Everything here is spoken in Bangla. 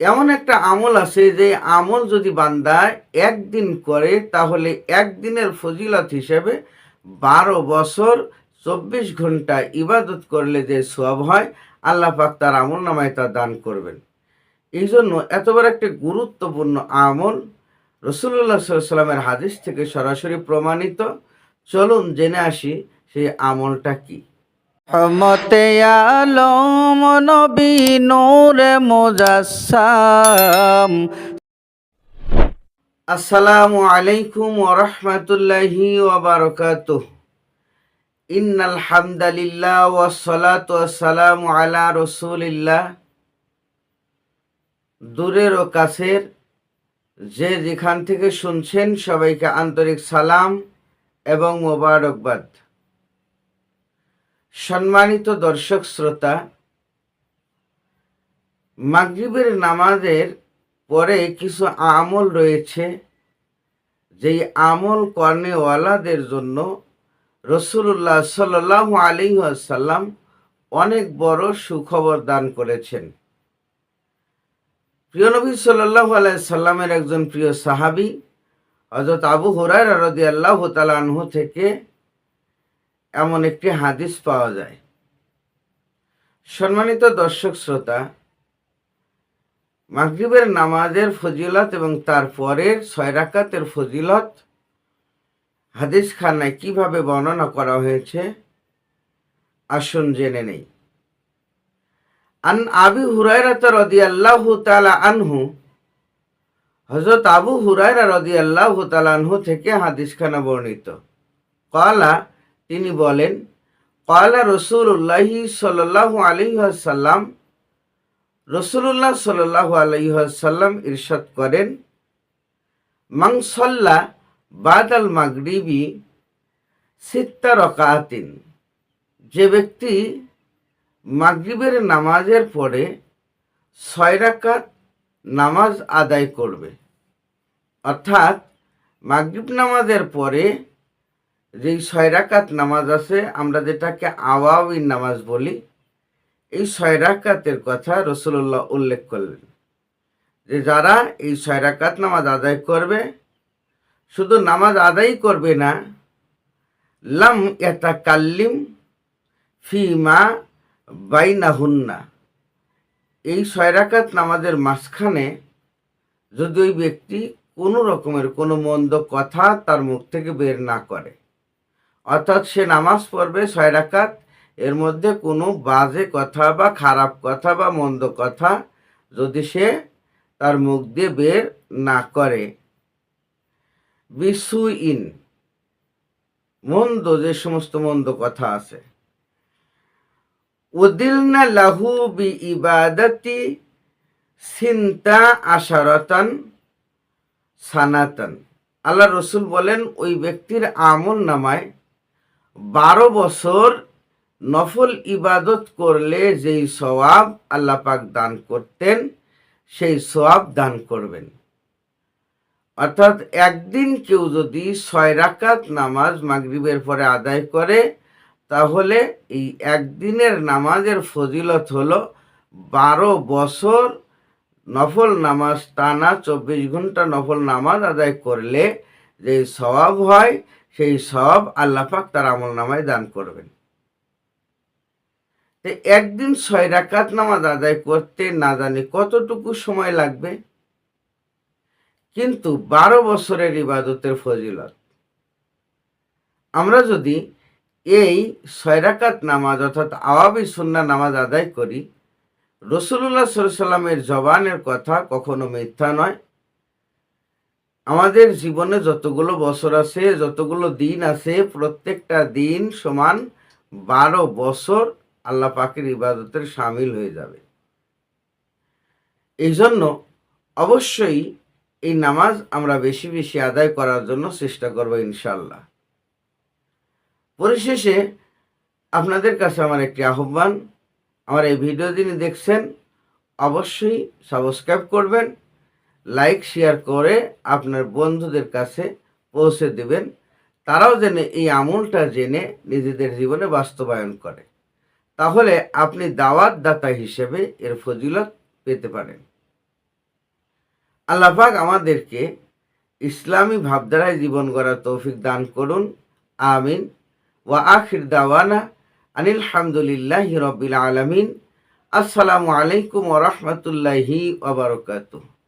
এমন একটা আমল আছে যে আমল যদি বান্দা একদিন করে, তাহলে একদিনের ফজিলত হিসেবে বারো বছর চব্বিশ ঘণ্টা ইবাদত করলে যে সব হয়, আল্লাহ পাক তার আমল নামায় তা দান করবেন। এই জন্য এতবার একটি গুরুত্বপূর্ণ আমল রসুল্লাহ সাল্লামের হাদিস থেকে সরাসরি প্রমাণিত। চলুন জেনে আসি সেই আমলটা কি। রহমতে আলম নবী নূরে মুজাসসাম। আসসালামু আলাইকুম ওরহমতুল্লাহি ওবরকাত ইন্নাল হামদালিল্লাহ ওয়াসসালাতু ওয়াসসালামু আলা রসুলিল্লাহ। দূরের ও কাছের যে যেখান থেকে শুনছেন সবাইকে আন্তরিক সালাম এবং মোবারকবাদ। সম্মানিত দর্শক শ্রোতা, মাগরিবের নামাজের পরে কিছু আমল রয়েছে। যেই আমল কর্নেওয়ালাদের জন্য রসুল্লাহ সাল্লাহ আলী সাল্লাম অনেক বড় সুখবর দান করেছেন। প্রিয় নবী সাল্লাহ সাল্লামের একজন প্রিয় সাহাবি হজরত আবু হুরাই রদি আল্লাহ তালানহু থেকে এমন একটি হাদিস পাওয়া যায়। সম্মানিত দর্শক শ্রোতা, মাগরিবের নামাজের ফজিলত এবং তার পরের ছয় ফজিলত হাদিস খানায় কীভাবে বর্ণনা করা হয়েছে, আসুন জেনে নেই। আন আবি হুরায়রাত রাদিয়াল্লাহু তাআলা আনহু, হযরত আবু হুরায়রা রাদিয়াল্লাহু তাআলা আনহু থেকে হাদিসখানা বর্ণিত। কলা তিনি বলেন, কলা রসুল্লাহি সাল্লাল্লাহু আলাইহি ওয়াসাল্লাম রসুল্লাহ সাল্লাল্লাহু আলাইহি ওয়াসাল্লাম ইরশাদ করেন, মান সাল্লা বাদাল মাগরিবি সিত্তা রকাতিন যে ব্যক্তি মাগরিবের নামাজের পরে ছয় রাকাত নামাজ আদায় করবে, অর্থাৎ মাগরিব নামাজের পরে যেই ছয় রাকাত নামাজ আছে, আমরা যেটাকে আওয়াবি নামাজ বলি, এই ছয় রাকাতের কথা রসুল্লাহ উল্লেখ করলেন যে যারা এই ছয় রাকাত নামাজ আদায় করবে, শুধু নামাজ আদায় করবে না, লাম এটা কাল্লিম ফি মা বাইনা হুন্না এই ছয় রাকাত নামাজের মাঝখানে যদি ওই ব্যক্তি কোনো রকমের কোনো মন্দ কথা তার মুখ থেকে বের না করে অর্থাৎ সে নামাজ পড়বে ছয় রাকাত, এর মধ্যে কোনো বাজে কথা বা খারাপ কথা বা মন্দ কথা যদি সে তার মুখ দিয়ে বের না করে। বিসু ইন মন্দ, যে সমস্ত মন্দ কথা আছে। উদিলনা লাহু বি ইবাদতি সিন্তা আশারতান সানাতন। আল্লাহ রসুল বলেন, ওই ব্যক্তির আমল নামায় বারো বছর নফল ইবাদত করলে যেই সওয়াব আল্লাহ পাক দান করতেন, সেই সওয়াব দান করবেন। অর্থাৎ একদিন কেউ যদি ছয় রাকাত নামাজ মাগরিবের পরে আদায় করে, তাহলে এই একদিনের নামাজের ফজিলত হলো বারো বছর নফল নামাজ টানা চব্বিশ ঘণ্টা নফল নামাজ আদায় করলে যে সওয়াব হয় সেই সব আল্লাপাক তার আমল নামায় দান করবেন। একদিন ছয় রাকাত নামাজ আদায় করতে না জানি কতটুকু সময় লাগবে? কিন্তু বারো বছরের ইবাদতের ফজিলত। আমরা যদি এই ছয় রাকাত নামাজ অর্থাৎ আওয়াবি সুন্না নামাজ আদায় করি রসুল্লাহ সাল্লামের জবানের কথা কখনো মিথ্যা নয়। আমাদের জীবনে যতগুলো বছর আছে, যতগুলো দিন আছে, প্রত্যেকটা দিন সমান বারো বছর আল্লাহ পাকের ইবাদতের সামিল হয়ে যাবে। এই জন্য অবশ্যই এই নামাজ আমরা বেশি বেশি আদায় করার জন্য চেষ্টা করব ইনশাল্লাহ পরিশেষে আপনাদের কাছে আমার একটি আহ্বান, আমার এই ভিডিও যিনি দেখছেন, অবশ্যই সাবস্ক্রাইব করবেন লাইক, শেয়ার করে আপনার বন্ধুদের কাছে পৌঁছে দেবেন। তারাও যেন এই আমলটা জেনে নিজেদের জীবনে বাস্তবায়ন করে। তাহলে আপনি দাওয়াত দাতা হিসেবে এর ফজিলত পেতে পারেন। আল্লাপাক আমাদেরকে ইসলামী ভাবধারায় জীবন গড়ার তৌফিক দান করুন। আমিন। ওয়া আখির দাওয়ানা আনিল হামদুলিল্লাহি রব্বিল আলামিন। আসসালামু আলাইকুম ওয়া রাহমাতুল্লাহি ওয়া বারাকাতুহু।